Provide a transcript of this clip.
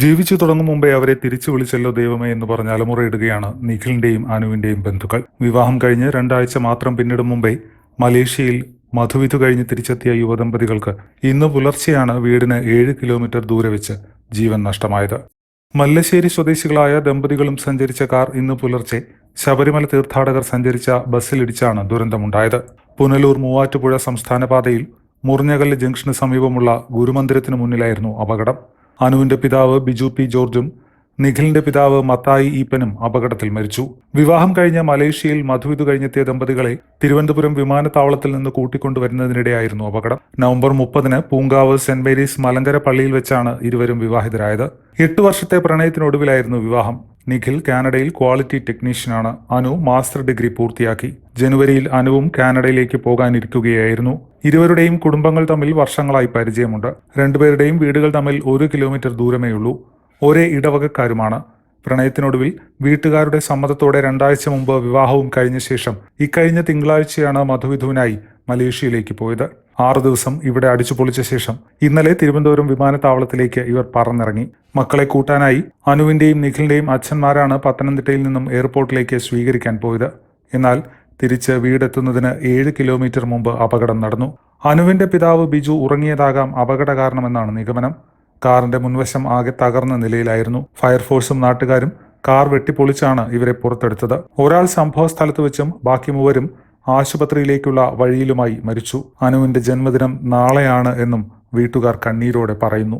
ജീവിച്ചു തുടങ്ങും മുമ്പേ അവരെ തിരിച്ചു വിളിച്ചല്ലോ ദൈവമേ എന്ന് പറഞ്ഞ് അലമുറയിടുകയാണ് നിഖിലിന്റെയും അനുവിന്റെയും ബന്ധുക്കൾ. വിവാഹം കഴിഞ്ഞ് രണ്ടാഴ്ച മാത്രം പിന്നിടും മുമ്പേ മലേഷ്യയിൽ മധുവിധു കഴിഞ്ഞ് തിരിച്ചെത്തിയ യുവദമ്പതികൾക്ക് ഇന്ന് പുലർച്ചെയാണ് വീടിന് ഏഴ് കിലോമീറ്റർ ദൂരെ വെച്ച് ജീവൻ നഷ്ടമായത്. മല്ലശ്ശേരി സ്വദേശികളായ ദമ്പതികളും സഞ്ചരിച്ച കാർ ഇന്ന് പുലർച്ചെ ശബരിമല തീർത്ഥാടകർ സഞ്ചരിച്ച ബസ്സിലിടിച്ചാണ് ദുരന്തമുണ്ടായത്. പുനലൂർ മൂവാറ്റുപുഴ സംസ്ഥാനപാതയിൽ മുറിഞ്ഞകല്ല് ജംഗ്ഷന് സമീപമുള്ള ഗുരുമന്ദിരത്തിന് മുന്നിലായിരുന്നു അപകടം. അനുവിന്റെ പിതാവ് ബിജു പി ജോർജും നിഖിലിന്റെ പിതാവ് മത്തായി ഈപ്പനും അപകടത്തിൽ മരിച്ചു. വിവാഹം കഴിഞ്ഞ മലേഷ്യയിൽ മധുവിധു കഴിഞ്ഞെത്തിയ ദമ്പതികളെ തിരുവനന്തപുരം വിമാനത്താവളത്തിൽ നിന്ന് കൂട്ടിക്കൊണ്ടുവരുന്നതിനിടെയായിരുന്നു അപകടം. നവംബർ മുപ്പതിന് പൂങ്കാവ് സെന്റ് മേരീസ് മലങ്കര പള്ളിയിൽ വെച്ചാണ് ഇരുവരും വിവാഹിതരായത്. എട്ട് വർഷത്തെ പ്രണയത്തിനൊടുവിലായിരുന്നു വിവാഹം. നിഖിൽ കാനഡയിൽ ക്വാളിറ്റി ടെക്നീഷ്യനാണ്. അനു മാസ്റ്റർ ഡിഗ്രി പൂർത്തിയാക്കി. ജനുവരിയിൽ അനുവും കാനഡയിലേക്ക് പോകാനിരിക്കുകയായിരുന്നു. ഇരുവരുടെയും കുടുംബങ്ങൾ തമ്മിൽ വർഷങ്ങളായി പരിചയമുണ്ട്. രണ്ടുപേരുടെയും വീടുകൾ തമ്മിൽ ഒരു കിലോമീറ്റർ ദൂരമേയുള്ളൂ. ഒരേ ഇടവകക്കാരുമാണ്. പ്രണയത്തിനൊടുവിൽ വീട്ടുകാരുടെ സമ്മതത്തോടെ രണ്ടാഴ്ച മുമ്പ് വിവാഹവും കഴിഞ്ഞ ശേഷം ഇക്കഴിഞ്ഞ തിങ്കളാഴ്ചയാണ് മധുവിധുവിനായി മലേഷ്യയിലേക്ക് പോയത്. ആറു ദിവസം ഇവിടെ അടിച്ചു പൊളിച്ച ശേഷം ഇന്നലെ തിരുവനന്തപുരം വിമാനത്താവളത്തിലേക്ക് ഇവർ പറന്നിറങ്ങി. മക്കളെ കൂട്ടാനായി അനുവിന്റെയും നിഖിലിന്റെയും അച്ഛന്മാരാണ് പത്തനംതിട്ടയിൽ നിന്നും എയർപോർട്ടിലേക്ക് സ്വീകരിക്കാൻ പോയത്. എന്നാൽ തിരിച്ച് വീടെത്തുന്നതിന് ഏഴ് കിലോമീറ്റർ മുമ്പ് അപകടം നടന്നു. അനുവിന്റെ പിതാവ് ബിജു ഉറങ്ങിയതാകാം അപകട കാരണമെന്നാണ് നിഗമനം. കാറിന്റെ മുൻവശം ആകെ തകർന്ന നിലയിലായിരുന്നു. ഫയർഫോഴ്സും നാട്ടുകാരും കാർ വെട്ടിപ്പൊളിച്ചാണ് ഇവരെ പുറത്തെടുത്തത്. ഒരാൾ സംഭവ സ്ഥലത്ത് വെച്ചും ബാക്കി മൂവരും ആശുപത്രിയിലേക്കുള്ള വഴിയിലുമായി മരിച്ചു. അനുവിന്റെ ജന്മദിനം നാളെയാണ് എന്നും വീട്ടുകാർ കണ്ണീരോടെ പറയുന്നു.